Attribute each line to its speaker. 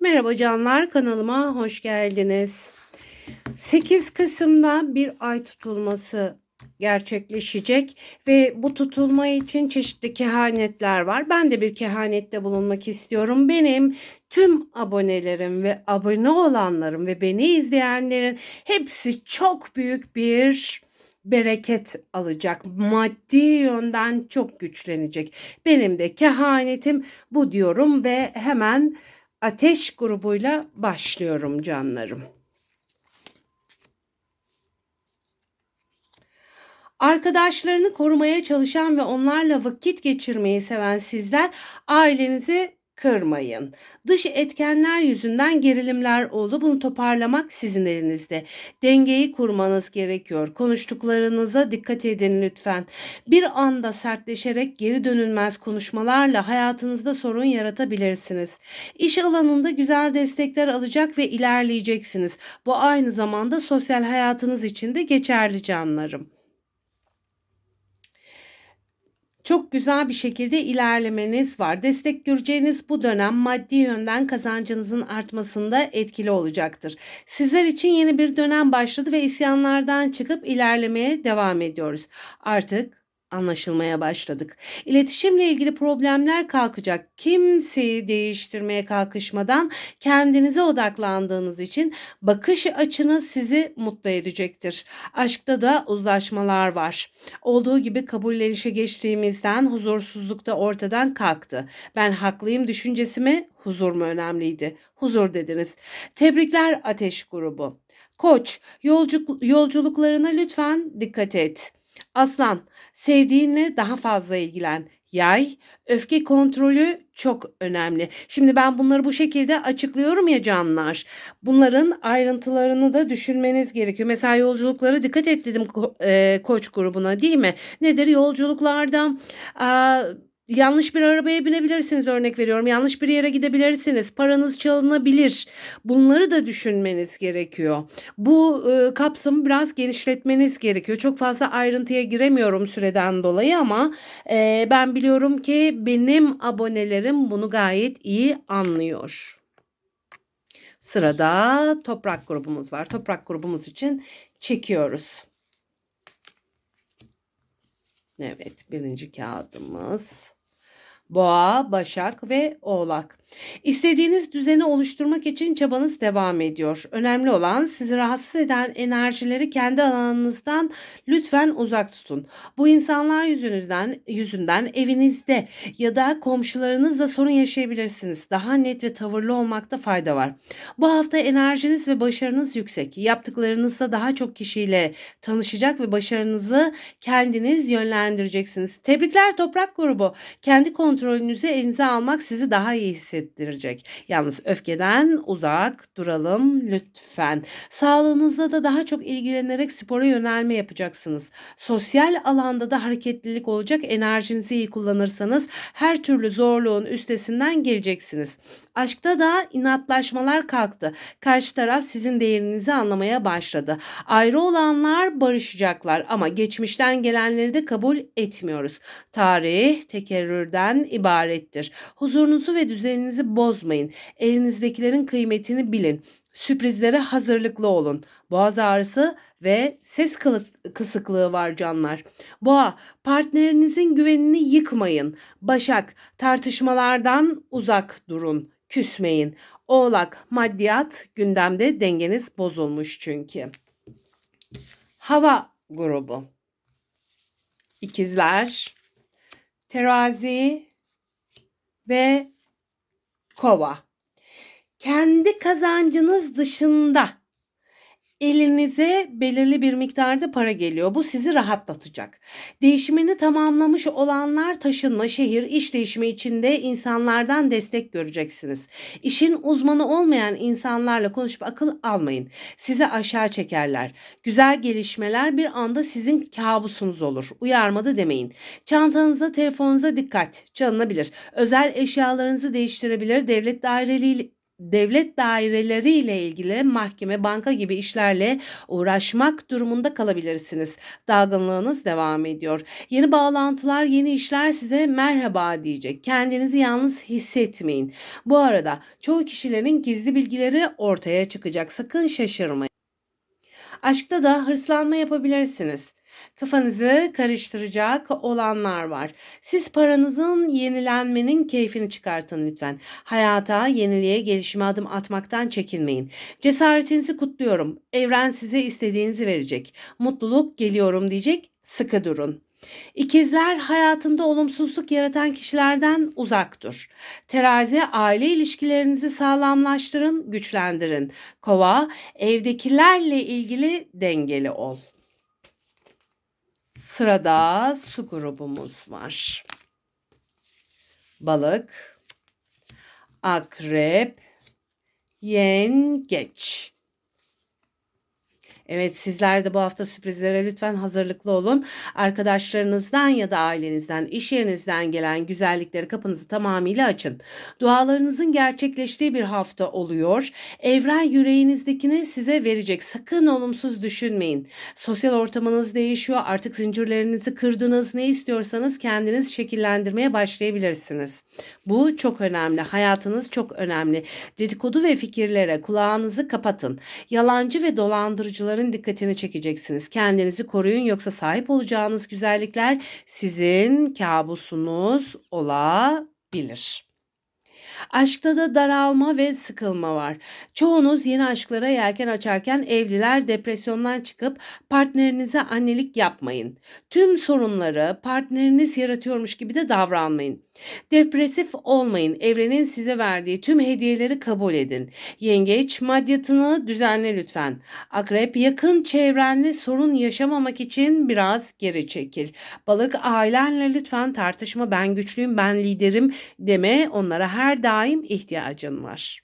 Speaker 1: Merhaba canlar kanalıma hoş geldiniz. 8 Kasım'da bir ay tutulması gerçekleşecek ve bu tutulma için çeşitli kehanetler var. Ben de bir kehanette bulunmak istiyorum. Benim tüm abonelerim ve abone olanlarım ve beni izleyenlerin hepsi çok büyük bir bereket alacak. Maddi yönden çok güçlenecek. Benim de kehanetim bu diyorum ve hemen ateş grubuyla başlıyorum canlarım. Arkadaşlarını korumaya çalışan ve onlarla vakit geçirmeyi seven sizler ailenizi kırmayın. Dış etkenler yüzünden gerilimler oldu. Bunu toparlamak sizin elinizde. Dengeyi kurmanız gerekiyor. Konuştuklarınıza dikkat edin lütfen. Bir anda sertleşerek geri dönülmez konuşmalarla hayatınızda sorun yaratabilirsiniz. İş alanında güzel destekler alacak ve ilerleyeceksiniz. Bu aynı zamanda sosyal hayatınız için de geçerli canlarım. Çok güzel bir şekilde ilerlemeniz var. Destek göreceğiniz bu dönem maddi yönden kazancınızın artmasında etkili olacaktır. Sizler için yeni bir dönem başladı ve isyanlardan çıkıp ilerlemeye devam ediyoruz. Artık anlaşılmaya başladık. İletişimle ilgili problemler kalkacak. Kimseyi değiştirmeye kalkışmadan kendinize odaklandığınız için bakış açınız sizi mutlu edecektir. Aşkta da uzlaşmalar var. Olduğu gibi kabullenişe geçtiğimizden huzursuzluk da ortadan kalktı. Ben haklıyım düşüncesi mi, huzur mu önemliydi? Huzur dediniz. Tebrikler Ateş grubu. Koç, yolculuk, yolculuklarına lütfen dikkat et. Aslan, sevdiğinle daha fazla ilgilen. Yay, öfke kontrolü çok önemli. Şimdi ben bunları bu şekilde açıklıyorum ya canlar. Bunların ayrıntılarını da düşünmeniz gerekiyor. Mesela yolculuklara dikkat et dedim ko- e, koç grubuna değil mi? Nedir yolculuklarda? Aa, Yanlış bir arabaya binebilirsiniz örnek veriyorum. Yanlış bir yere gidebilirsiniz. Paranız çalınabilir. Bunları da düşünmeniz gerekiyor. Bu e, kapsamı biraz genişletmeniz gerekiyor. Çok fazla ayrıntıya giremiyorum süreden dolayı ama e, ben biliyorum ki benim abonelerim bunu gayet iyi anlıyor. Sırada toprak grubumuz var. Toprak grubumuz için çekiyoruz. Evet, birinci kağıdımız. Boğa, Başak ve Oğlak. İstediğiniz düzeni oluşturmak için çabanız devam ediyor. Önemli olan sizi rahatsız eden enerjileri kendi alanınızdan lütfen uzak tutun. Bu insanlar yüzünüzden yüzünden evinizde ya da komşularınızla sorun yaşayabilirsiniz. Daha net ve tavırlı olmakta fayda var. Bu hafta enerjiniz ve başarınız yüksek. Yaptıklarınızda daha çok kişiyle tanışacak ve başarınızı kendiniz yönlendireceksiniz. Tebrikler Toprak grubu. Kendi kontrolünüzü elinize almak sizi daha iyi hissettirecek. Yalnız öfkeden uzak duralım lütfen. Sağlığınızda da daha çok ilgilenerek spora yönelme yapacaksınız. Sosyal alanda da hareketlilik olacak. Enerjinizi iyi kullanırsanız her türlü zorluğun üstesinden geleceksiniz. Aşkta da inatlaşmalar kalktı. Karşı taraf sizin değerinizi anlamaya başladı. Ayrı olanlar barışacaklar ama geçmişten gelenleri de kabul etmiyoruz. Tarih tekerrürden ibarettir. Huzurunuzu ve düzeninizi bozmayın. Elinizdekilerin kıymetini bilin. Sürprizlere hazırlıklı olun. Boğaz ağrısı ve ses kısıklığı var canlar. Boğa, partnerinizin güvenini yıkmayın. Başak, tartışmalardan uzak durun. Küsmeyin. Oğlak, maddiyat gündemde dengeniz bozulmuş çünkü. Hava grubu. İkizler, terazi ve kova. Kendi kazancınız dışında elinize belirli bir miktarda para geliyor. Bu sizi rahatlatacak. Değişimini tamamlamış olanlar taşınma, şehir, iş değişimi içinde insanlardan destek göreceksiniz. İşin uzmanı olmayan insanlarla konuşup akıl almayın. Sizi aşağı çekerler. Güzel gelişmeler bir anda sizin kabusunuz olur. Uyarmadı demeyin. Çantanıza, telefonunuza dikkat. Çalınabilir. Özel eşyalarınızı değiştirebilir. Devlet daireli devlet daireleriyle ilgili mahkeme, banka gibi işlerle uğraşmak durumunda kalabilirsiniz. Dalgınlığınız devam ediyor. Yeni bağlantılar, yeni işler size merhaba diyecek. Kendinizi yalnız hissetmeyin. Bu arada çoğu kişilerin gizli bilgileri ortaya çıkacak. Sakın şaşırmayın. Aşkta da hırslanma yapabilirsiniz. Kafanızı karıştıracak olanlar var. Siz paranızın yenilenmenin keyfini çıkartın lütfen. Hayata, yeniliğe, gelişime adım atmaktan çekinmeyin. Cesaretinizi kutluyorum. Evren size istediğinizi verecek. Mutluluk geliyorum diyecek. Sıkı durun. İkizler hayatında olumsuzluk yaratan kişilerden uzak dur. Terazi aile ilişkilerinizi sağlamlaştırın, güçlendirin. Kova evdekilerle ilgili dengeli ol. Sırada su grubumuz var. Balık, akrep, yengeç. Evet sizler de bu hafta sürprizlere lütfen hazırlıklı olun. Arkadaşlarınızdan ya da ailenizden, iş yerinizden gelen güzellikleri kapınızı tamamıyla açın. Dualarınızın gerçekleştiği bir hafta oluyor. Evren yüreğinizdekini size verecek. Sakın olumsuz düşünmeyin. Sosyal ortamınız değişiyor. Artık zincirlerinizi kırdınız. Ne istiyorsanız kendiniz şekillendirmeye başlayabilirsiniz. Bu çok önemli. Hayatınız çok önemli. Dedikodu ve fikirlere kulağınızı kapatın. Yalancı ve dolandırıcıların dikkatini çekeceksiniz. Kendinizi koruyun yoksa sahip olacağınız güzellikler sizin kabusunuz olabilir. Aşkta da daralma ve sıkılma var. Çoğunuz yeni aşklara yelken açarken evliler depresyondan çıkıp partnerinize annelik yapmayın. Tüm sorunları partneriniz yaratıyormuş gibi de davranmayın. Depresif olmayın. Evrenin size verdiği tüm hediyeleri kabul edin. Yengeç maddiyatını düzenle lütfen. Akrep yakın çevrenle sorun yaşamamak için biraz geri çekil. Balık ailenle lütfen tartışma ben güçlüyüm ben liderim deme onlara her daim ihtiyacın var.